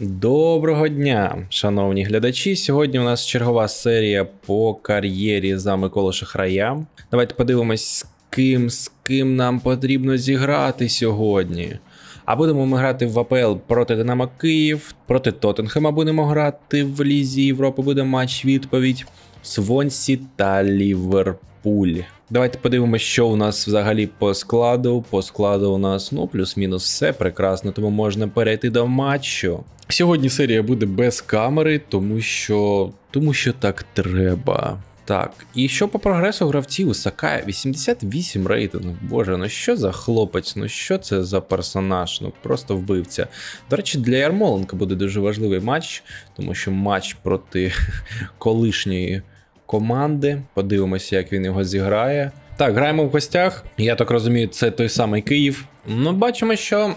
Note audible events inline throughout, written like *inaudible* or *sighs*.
Доброго дня, шановні глядачі. Сьогодні у нас чергова серія по кар'єрі за Миколу Шахрая. Давайте подивимось, з ким, з ким нам потрібно зіграти сьогодні. А будемо ми грати в АПЛ проти Динамо Київ, проти Тоттенхема будемо грати в Лізі Європи. Буде матч відповідь. Свонсі та Ліверпуль. Давайте подивимося, що у нас взагалі по складу. По складу у нас ну плюс-мінус все прекрасно, тому можна перейти до матчу. Сьогодні серія буде без камери, тому що. тому що так треба. Так, і що по прогресу гравців? Сакая 88 рейтингів. Боже, ну що за хлопець? Ну що це за персонаж? Ну просто вбивця. До речі, для Ярмоленка буде дуже важливий матч, тому що матч проти *laughs* колишньої команди. Подивимося, як він його зіграє. Так, граємо в гостях. Я так розумію, це той самий Київ. Ну, бачимо, що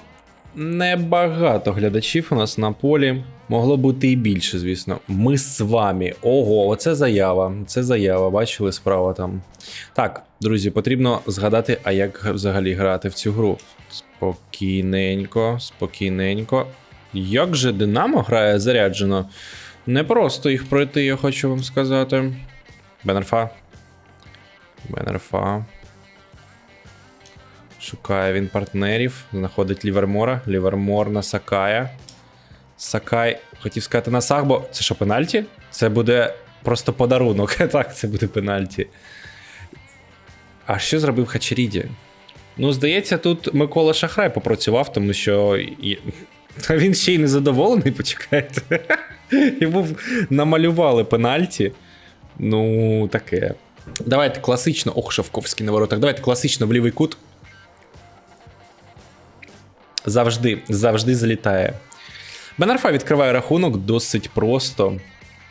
небагато глядачів у нас на полі. Могло бути і більше, звісно. Ми з вами. Ого, оце заява. Це заява, бачили справа там. Так, друзі, потрібно згадати, а як взагалі грати в цю гру. Спокійненько, спокійненько. Як же Динамо грає заряджено? Не просто їх пройти, я хочу вам сказати. Бенерфа. Бенерфа. Шукає він партнерів. Знаходить Лівермора. Лівермор на Сакая. Сакай. Хотів сказати на Сахбо. Це що, пенальті? Це буде просто подарунок. *laughs* Так, це буде пенальті. А що зробив Хачеріді? Ну, здається, тут Микола Шахрай попрацював, тому що. *laughs* Та він ще й не задоволений, почекайте. *laughs* Йому намалювали пенальті. Ну, таке. Давайте класично. Ох, Шавковський на воротах. Давайте класично в лівий кут. Завжди, завжди залітає. Бенарфа відкриває рахунок досить просто,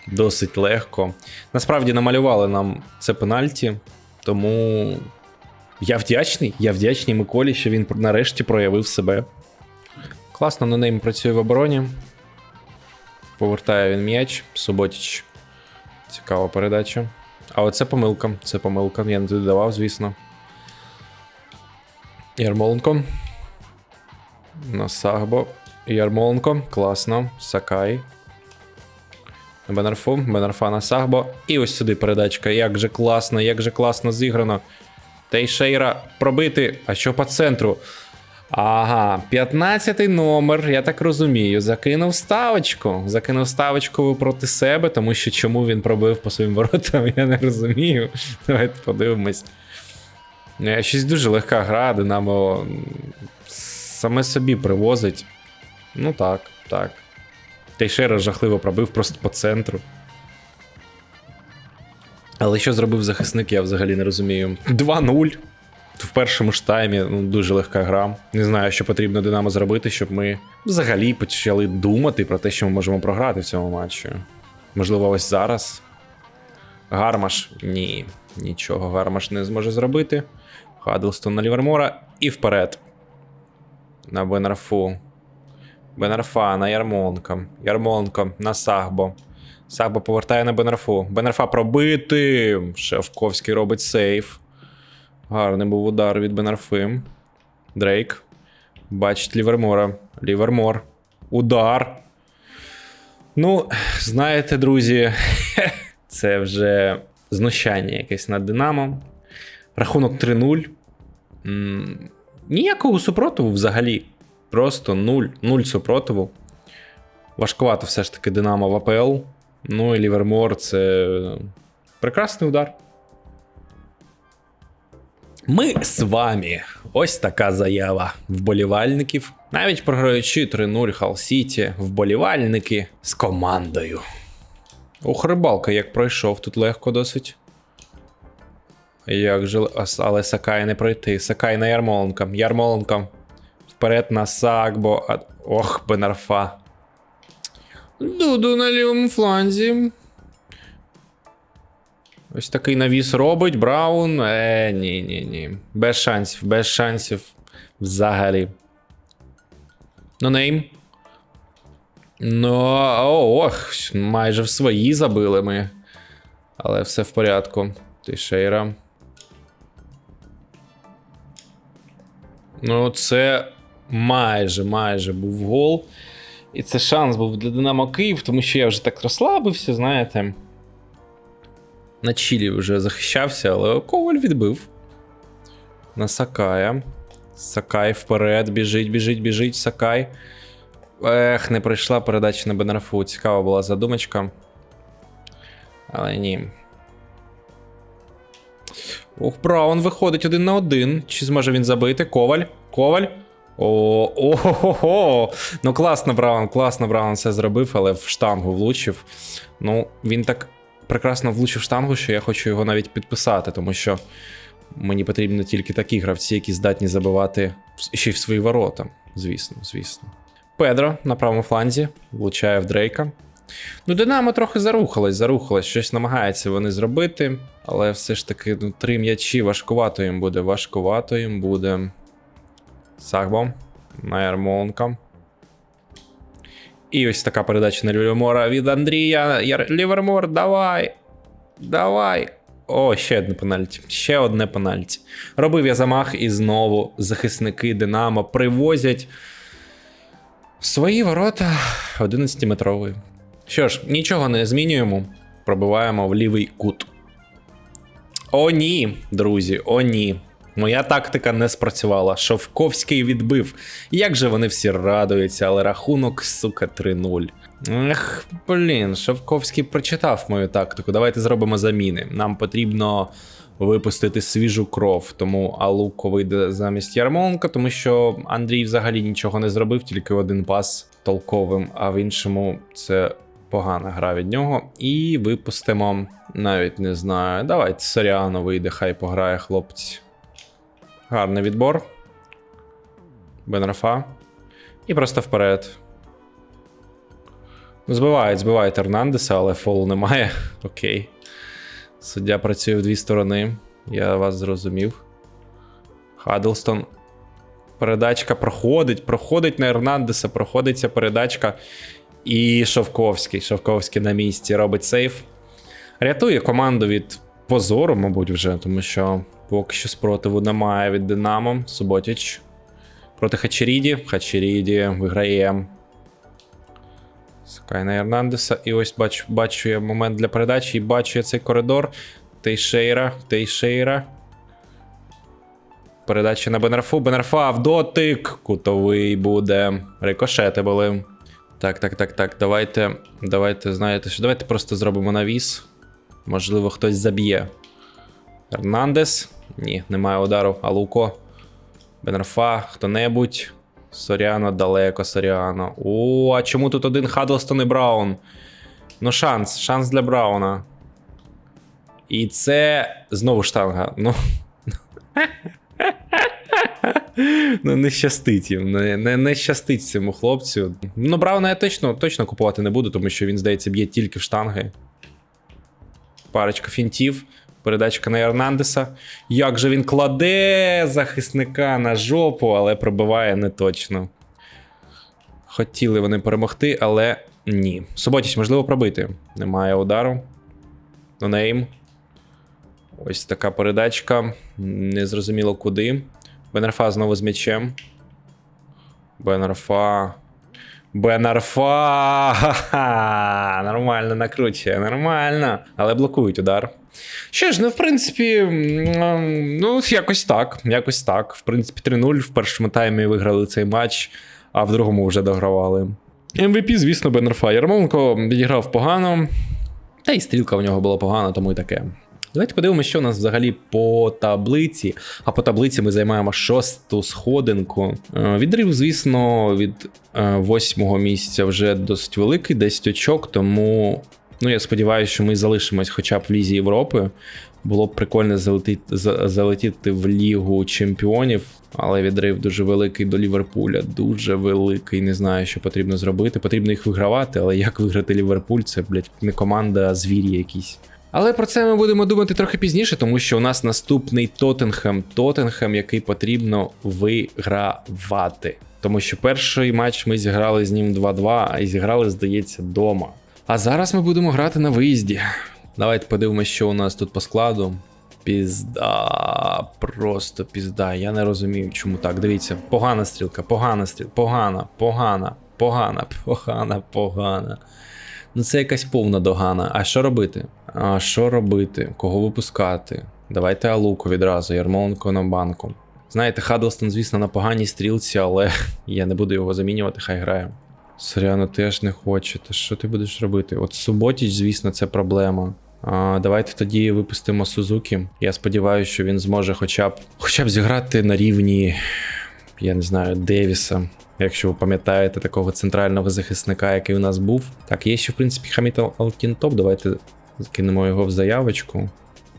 досить легко. Насправді намалювали нам це пенальті, тому я вдячний. Я вдячний Миколі, що він нарешті проявив себе. Класно на ним працює в обороні. Повертає він м'яч. Суботіч. Цікава передача. А оце помилка. Це помилка. Я не туди давав, звісно. Ярмоленко. На Сагбо. Ярмоленко. Класно. Сакай. Бенарфу. Бенарфа на Сагбо. І ось сюди передачка. Як же класно, як же класно зіграно. Тейшейра пробити. А що по центру? Ага, 15 номер, я так розумію. Закинув ставочку. Закинув ставочку проти себе, тому що чому він пробив по своїм воротам, *laughs* я не розумію. Давайте подивимось. Е, Щось дуже легка гра, Динамо саме собі привозить. Ну так, так. Тейшера жахливо пробив просто по центру. Але що зробив захисник, я взагалі не розумію. 2-0 в першому ж таймі ну, дуже легка гра. Не знаю, що потрібно Динамо зробити, щоб ми взагалі почали думати про те, що ми можемо програти в цьому матчі. Можливо, ось зараз. Гармаш. Ні, нічого Гармаш не зможе зробити. Хадлстон на Лівермора і вперед. На Бенарфу. Бенарфа на Ярмоленка. Ярмоленко на Сагбо. Сагбо повертає на Бенарфу. Бенарфа пробити. Шевковський робить сейф. Гарний був удар від Бенарфи. Дрейк. Бачить Лівермора. Лівермор. Удар. Ну, знаєте, друзі, *laughs* це вже знущання якесь над Динамо. Рахунок 3-0. Ніякого супротиву взагалі. Просто 0. 0 супротиву. Важкувато все ж таки Динамо в АПЛ. Ну і Лівермор це прекрасний удар. Ми з вами. Ось така заява вболівальників. Навіть програючи 3-0 Хал Сіті, вболівальники з командою. Ох, рибалка як пройшов, тут легко досить. Як же, але Сакай не пройти. Сакай на Ярмоленка. Ярмоленко. Вперед на Сакбо. Ох, Бенарфа. Дуду на лівому фланзі. Ось такий навіс робить Браун. Е, ні, ні, ні. Без шансів, без шансів. Взагалі. Ну, нейм. Ну, ох, майже в свої забили ми. Але все в порядку. Тишейра. Ну, це майже, майже був гол. І це шанс був для Динамо Київ, тому що я вже так розслабився, знаєте. На Чілі вже захищався, але Коваль відбив. На Сакая. Сакай вперед, біжить, біжить, біжить, Сакай. Ех, не пройшла передача на Бенрафу. Цікава була задумочка. Але ні. Ух, Браун виходить один на один. Чи зможе він забити? Коваль. Коваль. О-хо-хо. Ну, класно, Браун, класно, Браун все зробив, але в штангу влучив. Ну, він так прекрасно влучив штангу, що я хочу його навіть підписати, тому що мені потрібні тільки такі гравці, які здатні забивати ще й в свої ворота. Звісно, звісно. Педро на правому фланзі влучає в Дрейка. Ну, Динамо трохи зарухалось, зарухалось, щось намагаються вони зробити, але все ж таки, ну, три м'ячі важкувато їм буде, важкувато їм буде. Сагбо на Ярмоленка. І ось така передача на Лівермора від Андрія. Лівермор, давай! Давай! О, ще одне пенальті. Ще одне пенальті. Робив я замах, і знову захисники Динамо привозять свої ворота 11-метровий. Що ж, нічого не змінюємо. Пробиваємо в лівий кут. О, ні, друзі, о, ні. Моя тактика не спрацювала. Шовковський відбив. Як же вони всі радуються, але рахунок, сука, 3-0. Ех, блін, Шовковський прочитав мою тактику. Давайте зробимо заміни. Нам потрібно випустити свіжу кров. Тому Алуко вийде замість Ярмоленка, тому що Андрій взагалі нічого не зробив, тільки один пас толковим, а в іншому це погана гра від нього. І випустимо, навіть не знаю. Давайте Соріано вийде, хай пограє хлопці. Гарний відбор. Бенрафа. І просто вперед. Ну, Збивають, збивають Ернандеса, але фолу немає. *laughs* Окей. Суддя працює в дві сторони. Я вас зрозумів. Хаддлстон. Передачка проходить, проходить на Ернандеса, проходиться передачка. І Шовковський. Шовковський на місці робить сейф. Рятує команду від позору, мабуть, вже, тому що поки що спротиву немає від Динамо. Суботіч. Проти Хачеріді. Хачеріді виграє. Скай на Ернандеса. І ось бачу, бачу я момент для передачі і бачу я цей коридор. Тейшейра, Тейшейра. Передача на Бенарфу. Бенарфа в дотик. Кутовий буде. Рикошети були. Так, так, так, так. Давайте. Давайте, знаєте, що давайте просто зробимо навіс. Можливо, хтось заб'є. Ернандес. Ні, немає удару. Алуко. Бенарфа, хто-небудь. Соряно, далеко, Соряно. О, а чому тут один Хаддлстон і Браун? Ну, шанс, шанс для Брауна. І це знову штанга. Ну. *laughs* Ну, не щастить їм. Не, не, не щастить цьому хлопцю. Ну, Брауна я точно, точно купувати не буду, тому що він, здається, б'є тільки в штанги. Парочка фінтів. Передачка на Ернандеса. Як же він кладе захисника на жопу, але пробиває не точно. Хотіли вони перемогти, але ні. Суботіч, можливо, пробити. Немає удару. Нонейм. Ось така передачка. Незрозуміло куди. Бенарфа знову з м'ячем. Бенарфа. Бенарфа! *laughs* Нормально накручує, нормально. Але блокують удар. Що ж, ну, в принципі, ну, якось так. Якось так. В принципі, 3-0 в першому таймі виграли цей матч, а в другому вже догравали. MVP, звісно, Бенерфа. Ярмоленко відіграв погано. Та й стрілка в нього була погана, тому і таке. Давайте подивимося, що у нас взагалі по таблиці. А по таблиці ми займаємо шосту сходинку. Е, Відрив, звісно, від е, восьмого місця вже досить великий, 10 очок, тому ну, я сподіваюся, що ми залишимось хоча б в Лізі Європи. Було б прикольно залетіти, залетіти в Лігу чемпіонів, але відрив дуже великий до Ліверпуля. Дуже великий. Не знаю, що потрібно зробити. Потрібно їх вигравати, але як виграти Ліверпуль? Це, блядь, не команда, а звірі якісь. Але про це ми будемо думати трохи пізніше, тому що у нас наступний Тоттенхем. Тоттенхем, який потрібно вигравати. Тому що перший матч ми зіграли з ним 2-2, а зіграли, здається, дома. А зараз ми будемо грати на виїзді. Давайте подивимося, що у нас тут по складу. Пізда, просто пізда. Я не розумію, чому так. Дивіться, погана стрілка, погана стрілка, погана, погана, погана, погана, погана. Ну це якась повна догана. А що робити? А що робити? Кого випускати? Давайте Алуку відразу, Ярмоленко на банку. Знаєте, Хадлстон, звісно, на поганій стрілці, але *laughs* я не буду його замінювати, хай грає. Соряно теж не хоче. Та що ти будеш робити? От Суботіч, звісно, це проблема. А, давайте тоді випустимо Сузукі. Я сподіваюся, що він зможе хоча б хоча б зіграти на рівні, я не знаю, Девіса. Якщо ви пам'ятаєте такого центрального захисника, який у нас був. Так, є ще, в принципі, Хаміт Алтінтоп. Давайте кинемо його в заявочку.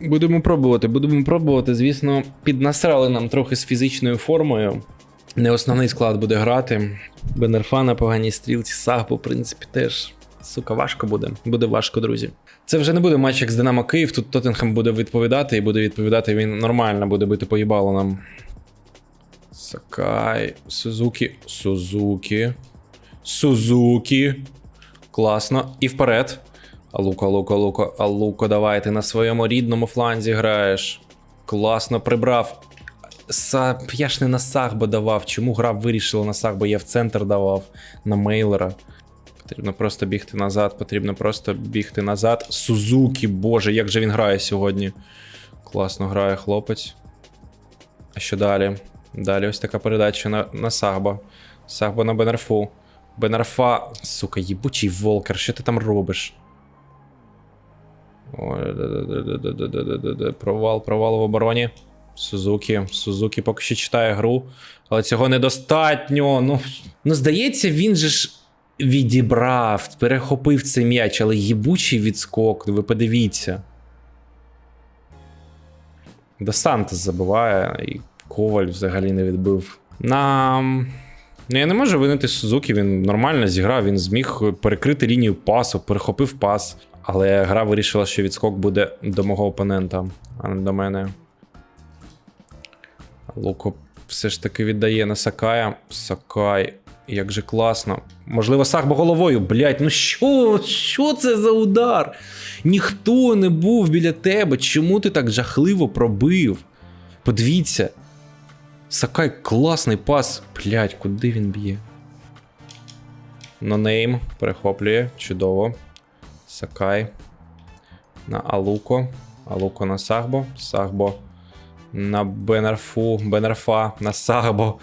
Будемо пробувати, будемо пробувати. Звісно, піднасрали нам трохи з фізичною формою. Не основний склад буде грати. Бенерфа на поганій стрілці, Сагбо, в принципі, теж. Сука, важко буде. Буде важко, друзі. Це вже не буде матч як з Динамо Київ. Тут Тоттенхем буде відповідати, і буде відповідати він нормально, буде бити поїбало нам. Сакай. Сузукі. Сузукі. Сузукі. Класно. І вперед. Алуко, Алуко, Алуко, Алуко, давай, ти на своєму рідному фланзі граєш. Класно прибрав. Са... Я ж не на Сахбо давав. Чому гра вирішила на Сахбо? Я в центр давав на мейлера. Потрібно просто бігти назад, потрібно просто бігти назад. Сузукі, боже, як же він грає сьогодні. Класно грає хлопець. А що далі? Далі ось така передача на, на Сахбо. Сахбо на Бенерфу. Бенерфа. Сука, їбучий волкер, що ти там робиш? Ой. Провал, провал в обороні. Сузукі. Сузукі поки що читає гру, але цього недостатньо. Ну, ну здається, він же ж відібрав, перехопив цей м'яч, але їбучий відскок, ви подивіться. До Сантос забиває, і Коваль взагалі не відбив. Нам. Ну, я не можу винити Сузукі, він нормально зіграв, він зміг перекрити лінію пасу, перехопив пас. Але гра вирішила, що відскок буде до мого опонента, а не до мене. Луко все ж таки віддає на Сакая. Сакай, як же класно. Можливо, Сахбо головою. Блять, ну що? Що це за удар? Ніхто не був біля тебе. Чому ти так жахливо пробив? Подивіться. Сакай класний пас. Блять, куди він б'є? Нонейм перехоплює. Чудово. Сакай. На Алуко. Алуко на Сахбо. Сахбо на Бенерфу. Бенерфа на Сахбо.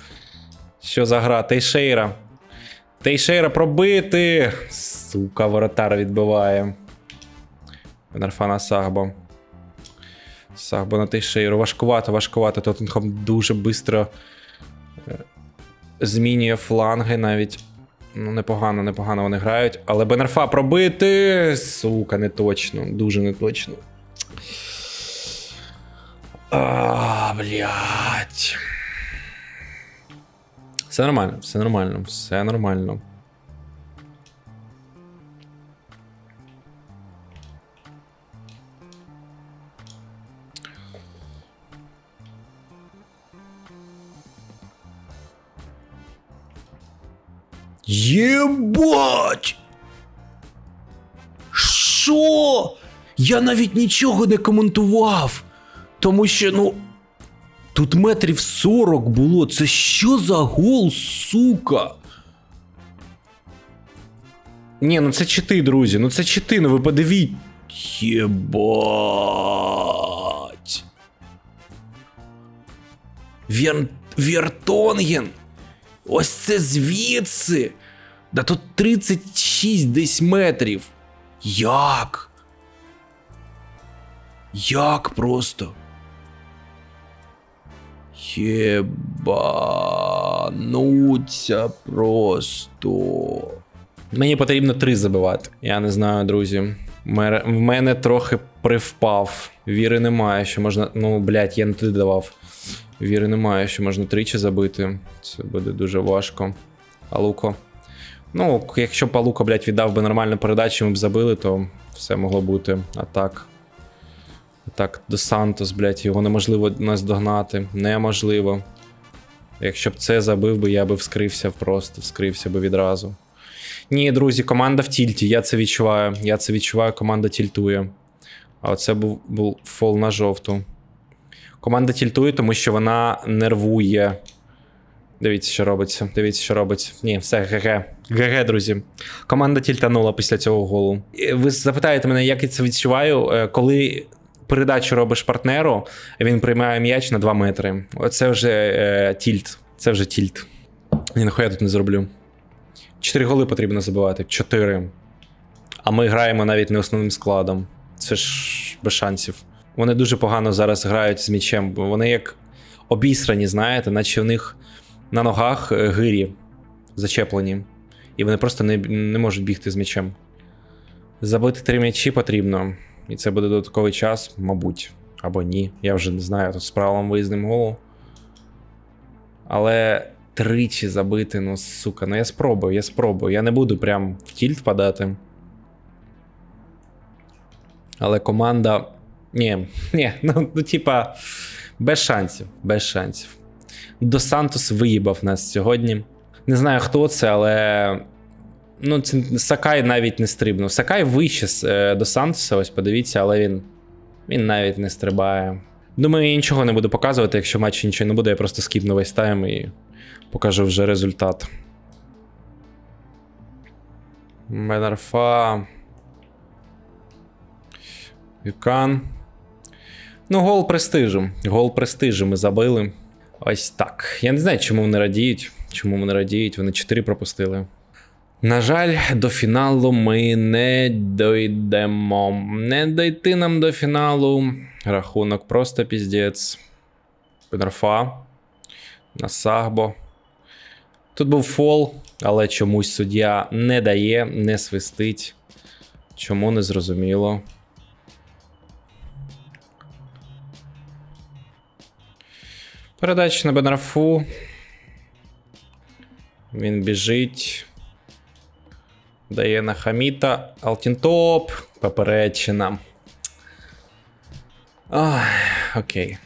Що за гра? Тейшейра. Тейшейра пробити. Сука, воротар відбиває. Бенерфа на Сахбо. Сахбо на Тейшейру. Важкувато, важкувато. Тоттенхам дуже швидко змінює фланги навіть. Ну, непогано, непогано вони грають. Але Бенерфа пробити. Сука, не точно. Дуже не точно. А, блядь. Все нормально, все нормально, все нормально. Єбать! Що? Я навіть нічого не коментував. Тому що, ну. Тут метрів 40 було. Це що за гол, сука? Ні, ну це чити, друзі. Ну це чити, ну ви подивіть. Єбать. Вер... Ось це звідси. Да тут 36 десь метрів. Як? Як просто? Єбануться просто. Мені потрібно три забивати. Я не знаю, друзі. Мер- В мене трохи привпав. Віри немає, що можна. Ну, блядь, я не туди давав. Віри немає, що можна тричі забити. Це буде дуже важко. Алуко. Ну, якщо б Алуко, блядь, віддав би нормальну передачу, ми б забили, то все могло бути. А так. Так, до Сантос, блядь, його неможливо наздогнати. Неможливо. Якщо б це забив би, я би вскрився просто, вскрився би відразу. Ні, друзі, команда в тільті, я це відчуваю. Я це відчуваю, команда тільтує. А оце був, був фол на жовту. Команда тільтує, тому що вона нервує. Дивіться, що робиться. Дивіться, що робиться. Ні, все, ГГ. ГГ, друзі. Команда тільтанула після цього голу. Ви запитаєте мене, як я це відчуваю, е, коли передачу робиш партнеру, він приймає м'яч на 2 метри. Оце вже е, тільт. Це вже тільт. Ні, нахуя я тут не зроблю. Чотири голи потрібно забивати. Чотири. А ми граємо навіть не основним складом. Це ж без шансів. Вони дуже погано зараз грають з м'ячем, вони як обісрані, знаєте, наче в них на ногах е, гирі зачеплені. І вони просто не, не можуть бігти з м'ячем. Забити три м'ячі потрібно. І це буде додатковий час, мабуть. Або ні. Я вже не знаю, тут з правилом виїзним голу. Але тричі забити, ну сука, ну я спробую, я спробую. Я не буду прям в тільт впадати. Але команда. Ні, ні, ну, ну типа, без шансів, без шансів. До Сантос виїбав нас сьогодні. Не знаю, хто це, але. Ну, це Сакай навіть не стрибнув. Сакай вище е, до Сантоса, ось подивіться, але він. Він навіть не стрибає. Думаю, я нічого не буду показувати, якщо матчі нічого не буде, я просто скіпну весь тайм і покажу вже результат. Бенарфа. Юкан. Ну, гол престижу. Гол престижу ми забили. Ось так. Я не знаю, чому вони радіють. Чому вони радіють, вони 4 пропустили. На жаль, до фіналу ми не дойдемо. Не дойти нам до фіналу. Рахунок просто піздець. Пенерфа. На Сагбо. Тут був фол, але чомусь суддя не дає, не свистить. Чому не зрозуміло. Передача на Бенрафу. Він біжить. Дає на Хаміта. Алтінтоп. Поперечина. Ах, окей.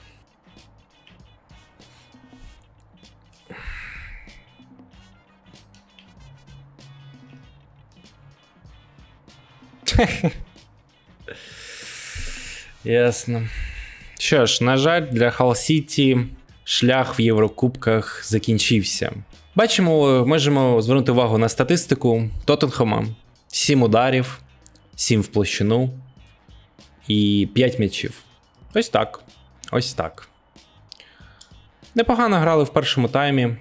Ясно. Що ж, на жаль, для Хал Сіті шлях в Єврокубках закінчився. Бачимо, можемо звернути увагу на статистику Тоттенхема. 7 ударів, 7 в площину і 5 м'ячів. Ось так. Ось так. Непогано грали в першому таймі,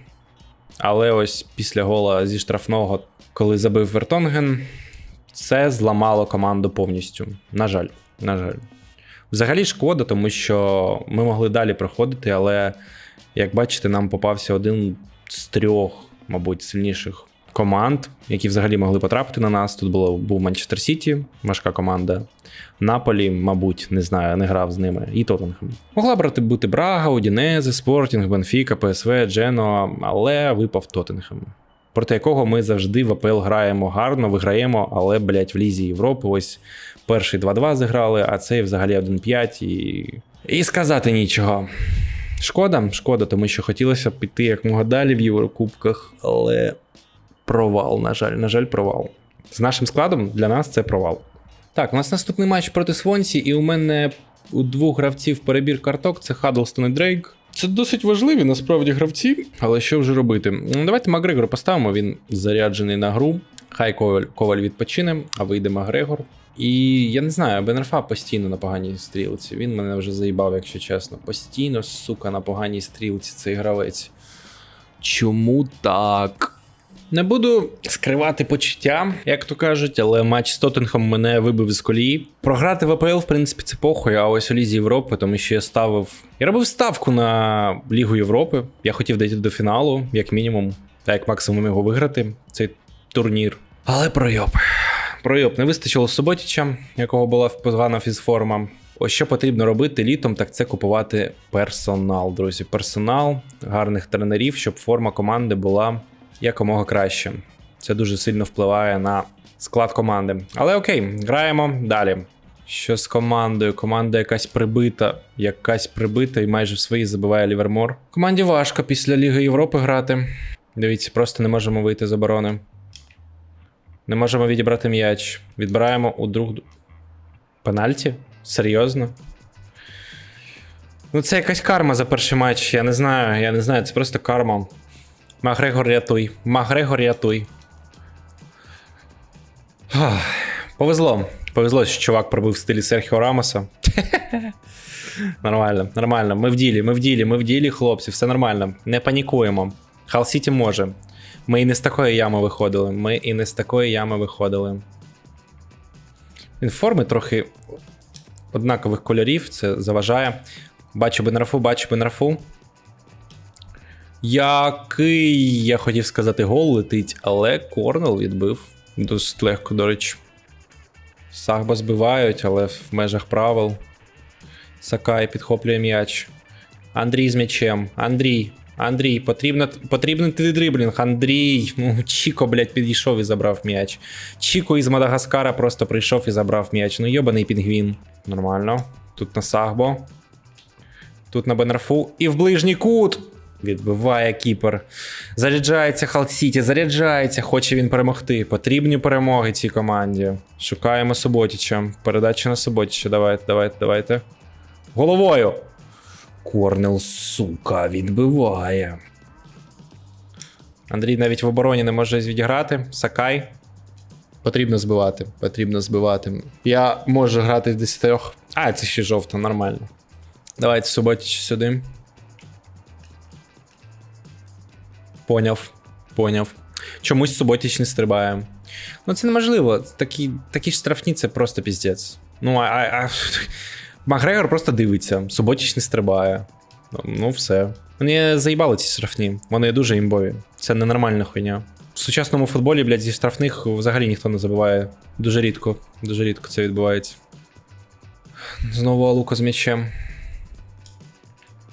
але ось після гола зі штрафного, коли забив Вертонген, це зламало команду повністю. На жаль, на жаль. Взагалі шкода, тому що ми могли далі проходити, але, як бачите, нам попався один з трьох, мабуть, сильніших команд, які взагалі могли потрапити на нас. Тут було, був Манчестер Сіті, важка команда. Наполі, мабуть, не знаю, не грав з ними, і Тоттенхем. Могла брати бути Брага, Удінезе, Спортінг, Бенфіка, ПСВ, Джено, але випав Тоттенхем. Проти якого ми завжди в АПЛ граємо гарно, виграємо, але, блять, в Лізі Європи ось перший 2-2 зіграли, а цей взагалі 1-5 і. І сказати нічого. Шкода, шкода, тому що хотілося б піти якмога далі в Єврокубках, але провал, на жаль, на жаль, провал. З нашим складом для нас це провал. Так, у нас наступний матч проти Свонсі, і у мене у двох гравців перебір карток це Хадлстон і Дрейк. Це досить важливі насправді гравці, але що вже робити? Ну, Давайте Макгрегора поставимо, він заряджений на гру. Хай Коваль, Коваль відпочине, а вийде Макгрегор. І я не знаю, Бенерфа постійно на поганій стрілці. Він мене вже заїбав, якщо чесно. Постійно, сука, на поганій стрілці цей гравець. Чому так? Не буду скривати почуття, як то кажуть, але матч з Тоттенхем мене вибив з колії. Програти в АПЛ, в принципі, це похуй, а ось у Лізі Європи, тому що я ставив. Я робив ставку на Лігу Європи. Я хотів дійти до фіналу, як мінімум, та як максимум його виграти, цей турнір. Але пройоб. Пройоб не вистачило Суботіча, якого була погана фізформа. Ось що потрібно робити літом, так це купувати персонал, друзі. Персонал, гарних тренерів, щоб форма команди була якомога краще. Це дуже сильно впливає на склад команди. Але окей, граємо далі. Що з командою? Команда якась прибита, якась прибита і майже в своїй забиває Лівермор. Команді важко після Ліги Європи грати. Дивіться, просто не можемо вийти з оборони. Не можемо відібрати м'яч. Відбираємо у друг. Пенальті? Серйозно? Ну, це якась карма за перший матч. Я не знаю, я не знаю, це просто карма. Макгрегор рятуй. Макгрегор рятуй. Повезло. Повезло, що чувак пробив в стилі Серхіо Рамоса. *laughs* нормально, нормально. Ми в ділі, ми в ділі, ми в ділі, хлопці, все нормально. Не панікуємо. Хал Сіті може. Ми і не з такої ями виходили. Ми і не з такої ями виходили. Він форми трохи однакових кольорів, це заважає. Бачу Бенрафу, бачу Бенрафу. Який, я хотів сказати, гол летить, але Корнел відбив. Досить легко, до речі. Сагба збивають, але в межах правил. Сакай підхоплює м'яч. Андрій з м'ячем. Андрій. Андрій, потрібно, потрібен ти дриблінг. Андрій. Ну, Чіко, блядь, підійшов і забрав м'яч. Чіко із Мадагаскара просто прийшов і забрав м'яч. Ну, йобаний пінгвін. Нормально. Тут на Сагбо. Тут на Бенерфу. І в ближній кут. Відбиває кіпер. Заряджається Халсіті, заряджається, хоче він перемогти. Потрібні перемоги цій команді. Шукаємо Суботіча. Передача на Суботіча. Давайте, давайте, давайте. Головою. Корнел, сука, відбиває. Андрій навіть в обороні не може відіграти. Сакай. Потрібно збивати. Потрібно збивати. Я можу грати в 10. А, це ще жовто, нормально. Давайте Суботіч сюди. Поняв. Поняв. Чомусь Суботіч не стрибає. Ну, це неможливо. Такі, такі ж штрафні це просто піздець. Ну, а. а, а... Макгрегор просто дивиться, Суботіч не стрибає. Ну, все. Мені заїбали ці штрафні. Вони дуже імбові. Це ненормальна хуйня. В сучасному футболі, блядь, зі штрафних взагалі ніхто не забиває. Дуже рідко. Дуже рідко це відбувається. Знову Алуко з м'ячем.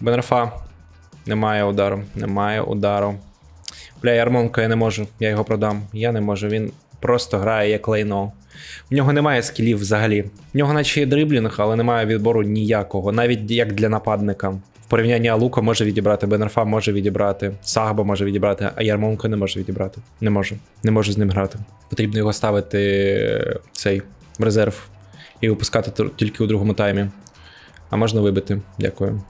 Бенрафа. Немає удару. Немає удару. Бля, Ярмонко, я не можу. Я його продам. Я не можу. Він просто грає як лайно. В нього немає скілів взагалі. В нього наче є дриблінг, але немає відбору ніякого, навіть як для нападника. В порівнянні Алука може відібрати, Бенерфа може відібрати, Сагба може відібрати, а Ярмонко не може відібрати. Не можу. Не можу з ним грати. Потрібно його ставити е, цей в резерв і випускати тільки у другому таймі. А можна вибити. Дякую.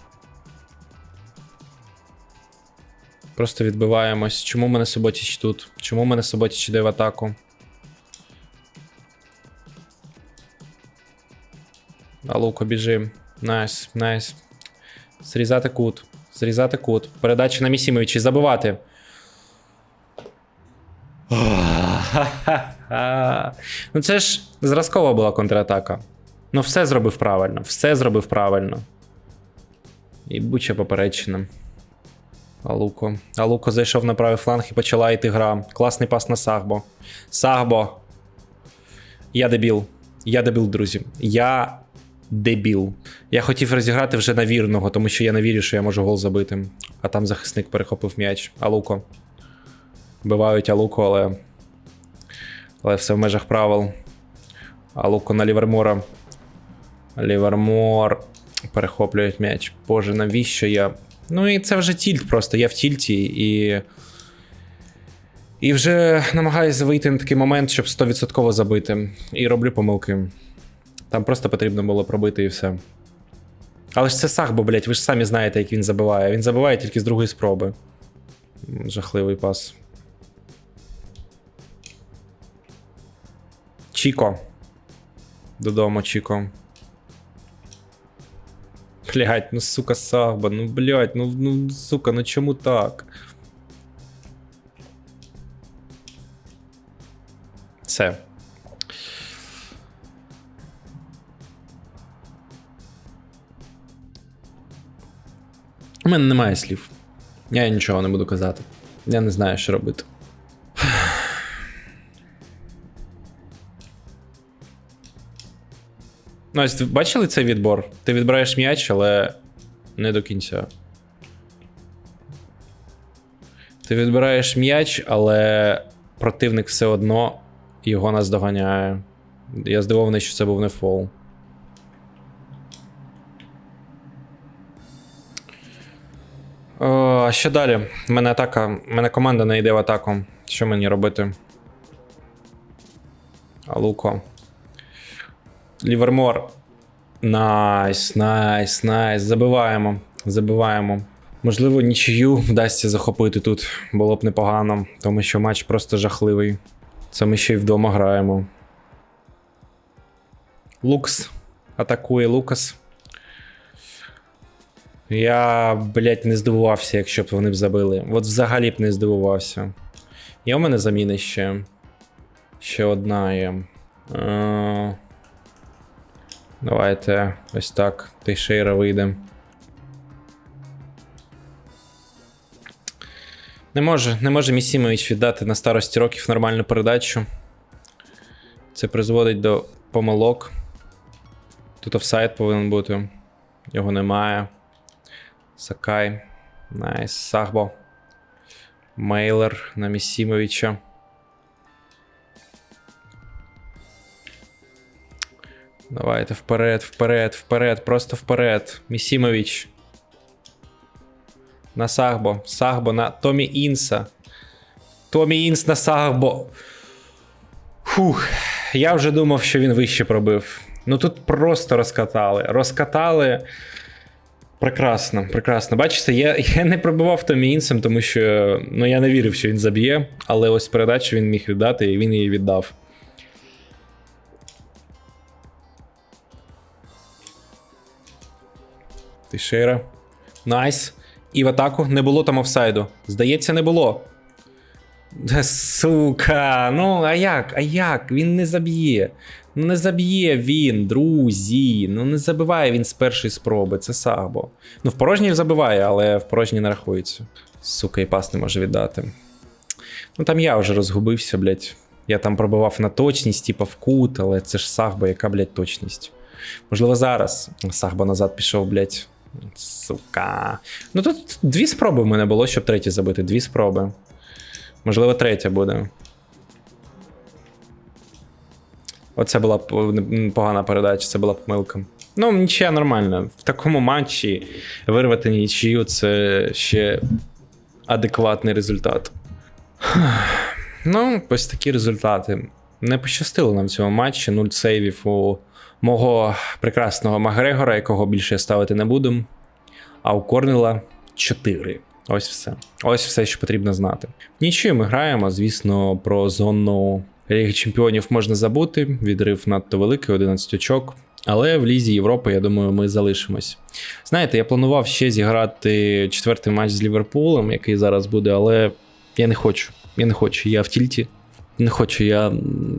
Просто відбиваємось. Чому мене Суботіч тут? Чому мене Суботіч йде в атаку? Алуко, біжи. Найс, найс. Зрізати кут. Зрізати кут. Передача на Місімовичі. Забивати. *laughs* ну це ж зразкова була контратака. Ну, все зробив правильно. Все зробив правильно. І будь-що поперечина. Алуко. Алуко зайшов на правий фланг і почала йти гра. Класний пас на Сагбо. Сагбо. Я дебіл. Я дебіл, друзі. Я дебіл. Я хотів розіграти вже на вірного, тому що я не вірю, що я можу гол забити. А там захисник перехопив м'яч. Алуко. Вбивають Алуко, але. Але все в межах правил. Алуко на Лівермора. Лівермор. Перехоплюють м'яч. Боже, навіщо я. Ну і це вже тільт просто. Я в тільті і. І вже намагаюся вийти на такий момент, щоб 100% забити. І роблю помилки. Там просто потрібно було пробити і все. Але ж це Сахбо, блять, ви ж самі знаєте, як він забиває. Він забиває тільки з другої спроби. Жахливий пас. Чіко. Додому, Чіко. Блять, ну сука, Сахба, ну блять, ну, ну сука, ну чому так? Все. У мене немає слів. Я нічого не буду казати. Я не знаю, що робити. Ну, ось бачили цей відбор? Ти відбираєш м'яч, але не до кінця. Ти відбираєш м'яч, але противник все одно його наздоганяє. Я здивований, що це був не фол. А що далі? У мене атака. У мене команда не йде в атаку. Що мені робити? Алуко. Лівермор. Найс, найс, найс. Забиваємо. Забиваємо. Можливо, нічию вдасться захопити тут. Було б непогано, тому що матч просто жахливий. Це ми ще й вдома граємо. Лукс. Атакує Лукас. Я, блядь, не здивувався, якщо б вони б забили. От взагалі б не здивувався. Є у мене заміни ще. Ще одна є. Е, Давайте ось так. Тейшейра вийде. Не може, не може Місімович віддати на старості років нормальну передачу. Це призводить до помилок. Тут офсайд повинен бути. Його немає. Сакай. Найс. Сахбо. Мейлер на Місімовича. Давайте вперед, вперед, вперед, просто вперед. Місімович. На Сахбо. Сахбо на Томі Інса. Томі Інс на Сахбо. Фух. Я вже думав, що він вище пробив. Ну тут просто розкатали. Розкатали. Прекрасно, прекрасно. Бачите, я, *laughs* я не пробивав Томі Інсом, тому що ну, я не вірив, що він заб'є, але ось передачу він міг віддати, і він її віддав. Тишера. Найс. І в атаку не було там офсайду. Здається, не було. Сука, ну а як? А як? Він не заб'є. Ну не заб'є він, друзі. Ну не забиває він з першої спроби, це Сагбо. Ну, в порожній забиває, але в порожній не рахується. Сука, і пас не може віддати. Ну там я вже розгубився, блядь. Я там пробивав на точність, типа в кут, але це ж Сагбо, яка, блядь, точність. Можливо, зараз Сагбо назад пішов, блядь. Сука. Ну тут дві спроби в мене було, щоб третій забити. Дві спроби. Можливо, третя буде. Оце була погана передача, це була помилка. Ну, нічия нормальна. В такому матчі вирвати нічию це ще адекватний результат. *sighs* Ну, ось такі результати. Не пощастило нам в цьому матчі. Нуль сейвів у мого прекрасного Макгрегора, якого більше ставити не буду. А у Корнела 4. Ось все. Ось все, що потрібно знати. Нічого ми граємо. Звісно, про зону Ліги Чемпіонів можна забути. Відрив надто великий, 11 очок. Але в Лізі Європи, я думаю, ми залишимось. Знаєте, я планував ще зіграти четвертий матч з Ліверпулем, який зараз буде, але я не хочу. Я не хочу. Я в тільті. Не хочу. Я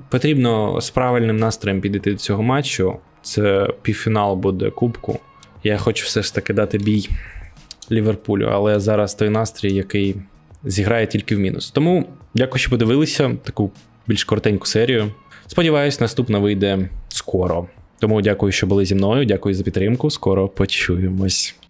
потрібно з правильним настроєм підійти до цього матчу. Це півфінал буде кубку. Я хочу все ж таки дати бій Ліверпулю, але зараз той настрій, який зіграє тільки в мінус. Тому дякую, що подивилися таку більш коротеньку серію. Сподіваюсь, наступна вийде скоро. Тому дякую, що були зі мною. Дякую за підтримку. Скоро почуємось.